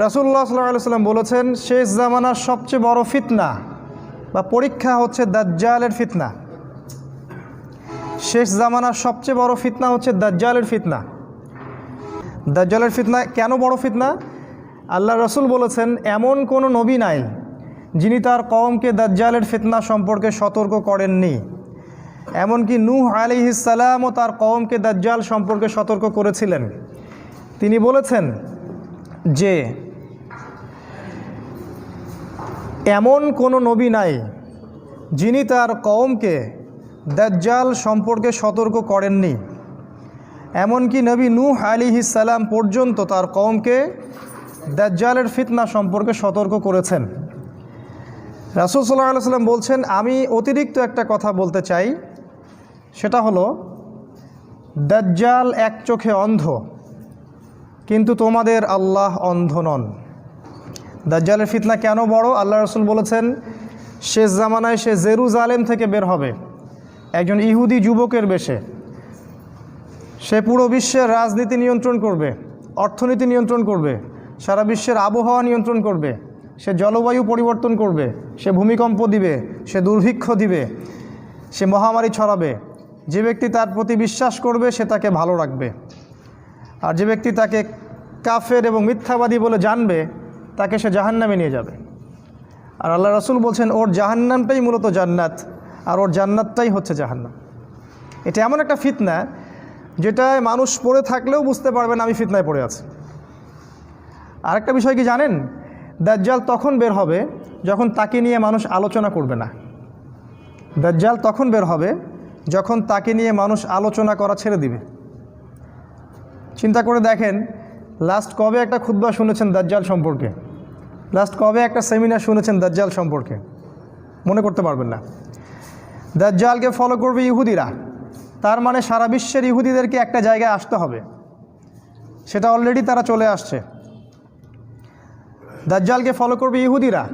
রাসুল্লাহ সাল্লাহ সাল্লাম বলেছেন, শেষ জামানার সবচেয়ে বড় ফিতনা বা পরীক্ষা হচ্ছে দাজ্জালের ফিতনা। শেষ জামানার সবচেয়ে বড় ফিতনা হচ্ছে দাজ্জালের ফিতনা। দাজ্জালের ফিতনা কেন বড় ফিতনা? আল্লাহ রসুল বলেছেন, এমন কোনো নবী নাই যিনি তার কওমকে দাজ্জালের ফিতনা সম্পর্কে সতর্ক করেননি। এমনকি নূহ আলিহিসাল্লামও তার কওমকে দাজ্জাল সম্পর্কে সতর্ক করেছিলেন। তিনি বলেছেন যে এমন কোনো নবী নাই যিনি তার কওমকে দাজ্জাল সম্পর্কে সতর্ক করেননি। এমনকি নবী নূহ আলিহিসাল্লাম পর্যন্ত তার কওমকে দাজ্জালের ফিতনা সম্পর্কে সতর্ক করেছেন। রাসুল সাল্লাহ সাল্লাম বলছেন, আমি অতিরিক্ত একটা কথা বলতে চাই। সেটা হলো, দাজ্জাল এক চোখে অন্ধ। কিন্তু তোমাদের আল্লাহ অন্ধ নন। দাজ্জালের ফিতনা কেন বড়? আল্লাহ রসুল বলেছেন, শেষ জামানায় সে জেরুজালেম থেকে বের হবে। একজন ইহুদি যুবকের বেশে। সে পুরো বিশ্বের রাজনীতি নিয়ন্ত্রণ করবে, অর্থনীতি নিয়ন্ত্রণ করবে, সারা বিশ্বের আবহাওয়া নিয়ন্ত্রণ করবে। সে জলবায়ু পরিবর্তন করবে, সে ভূমিকম্প দিবে, সে দুর্ভিক্ষ দিবে, সে মহামারী ছড়াবে। যে ব্যক্তি তার প্রতি বিশ্বাস করবে, সে তাকে ভালো রাখবে। আর যে ব্যক্তি তাকে কাফের এবং মিথ্যাবাদী বলে জানবে, তাকে সে জাহান্নামে নিয়ে যাবে। আর আল্লাহ রসুল বলছেন, ওর জাহান্নামটাই মূলত জান্নাত, আর ওর জান্নাতটাই হচ্ছে জাহান্নাম। এটা এমন একটা ফিতনা, যেটায় মানুষ পড়ে থাকলেও বুঝতে পারবে না, আমি ফিতনায় পড়ে আছি। আরেকটা বিষয় কি জানেন? দাজ্জাল তখন বের হবে যখন তাকে নিয়ে মানুষ আলোচনা করবে না। দাজ্জাল তখন বের হবে যখন তাকে নিয়ে মানুষ আলোচনা করা ছেড়ে দিবে। চিন্তা করে দেখেন লাস্ট কবে একটা খুদ্া শুনেছেন দাজ্জাল সম্পর্কে? লাস্ট কবে একটা সেমিনার শুনেছেন দাজ্জাল সম্পর্কে? মনে করতে পারবেন না। দাজ্জালকে ফলো করবে ইহুদিরা। তার মানে সারা বিশ্বের ইহুদিদেরকে একটা জায়গায় আসতে হবে। সেটা অলরেডি তারা চলে আসছে। দাজ্জালকে ফলো করবে ইহুদিরা।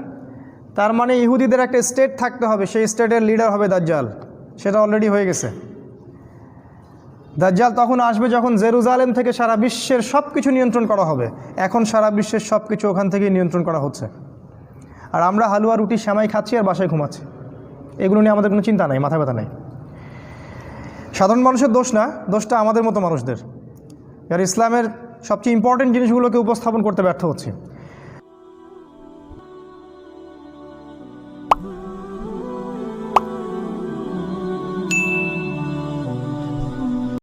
তার মানে ইহুদিদের একটা স্টেট থাকতে হবে। সেই স্টেটের লিডার হবে দাজ্জাল। সেটা অলরেডি হয়ে গেছে। দাজ্জাল তখন আসবে যখন জেরুজালেম থেকে সারা বিশ্বের সব কিছু নিয়ন্ত্রণ করা হবে। এখন সারা বিশ্বের সব কিছু ওখান থেকেই নিয়ন্ত্রণ করা হচ্ছে। আর আমরা হালুয়া রুটি শ্যামাই খাচ্ছি আর বাসায় ঘুমাচ্ছি। এগুলো নিয়ে আমাদের কোনো চিন্তা নাই, মাথা ব্যথা নাই। সাধারণ মানুষের দোষ না, দোষটা আমাদের মতো মানুষদের। আর ইসলামের সবচেয়ে ইম্পর্টেন্ট জিনিসগুলোকে উপস্থাপন করতে ব্যর্থ হচ্ছে।